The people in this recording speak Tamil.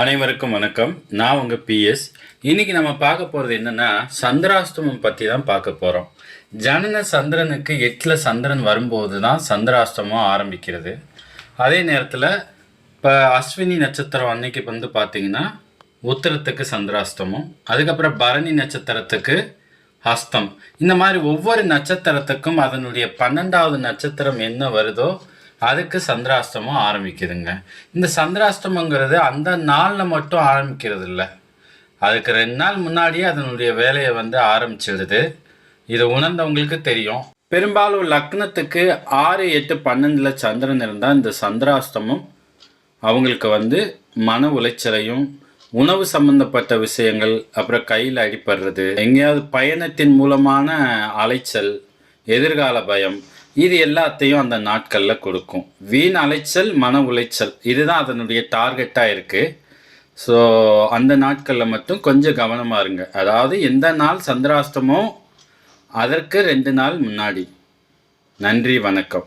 அனைவருக்கும் வணக்கம். நான் உங்கள் பிஎஸ் இன்றைக்கி நம்ம பார்க்க போகிறது என்னென்னா சந்திராஷ்டமம் பற்றி தான் பார்க்க போகிறோம் ஜனன சந்திரனுக்கு எட்டில் சந்திரன் வரும்போது தான் சந்திராஷ்டமம் ஆரம்பிக்கிறது. அதே நேரத்தில் இப்போ அஸ்வினி நட்சத்திரம் அன்னைக்கு வந்து பார்த்தீங்கன்னா உத்தரத்துக்கு சந்திராஷ்டமம் அதுக்கப்புறம் பரணி நட்சத்திரத்துக்கு ஹஸ்தம் இந்த மாதிரி ஒவ்வொரு நட்சத்திரத்துக்கும் அதனுடைய பன்னெண்டாவது நட்சத்திரம் என்ன வருதோ அதுக்கு சந்திராஷ்டமம் ஆரம்பிக்குதுங்க. இந்த சந்திராஷ்டமங்கிறது அந்த நாளில் மட்டும் ஆரம்பிக்கிறது இல்லை அதுக்கு ரெண்டு நாள் முன்னாடியே அதனுடைய வேலையை வந்து ஆரம்பிச்சிடுது இதை உணர்ந்தவங்களுக்கு தெரியும். பெரும்பாலும் லக்னத்துக்கு ஆறு எட்டு பன்னெண்டில் சந்திரன் இருந்தால் இந்த சந்திராஷ்டமம் அவங்களுக்கு வந்து மன உளைச்சலையும் உணவு சம்பந்தப்பட்ட விஷயங்கள் அப்புறம் கையில் அடிப்படுறது எங்கேயாவது பயணத்தின் மூலமான அலைச்சல் எதிர்கால பயம் இது எல்லாத்தையும் அந்த நாட்களில் கொடுக்கும். வீண் அலைச்சல் மன உளைச்சல் இதுதான் அதனுடைய டார்கெட்டாக இருக்குது ஸோ அந்த நாட்களில் மட்டும் கொஞ்சம் கவனமாக இருங்க. அதாவது எந்த நாள் சந்திராஷ்டமோ அதற்கு ரெண்டு நாள் முன்னாடி. நன்றி வணக்கம்.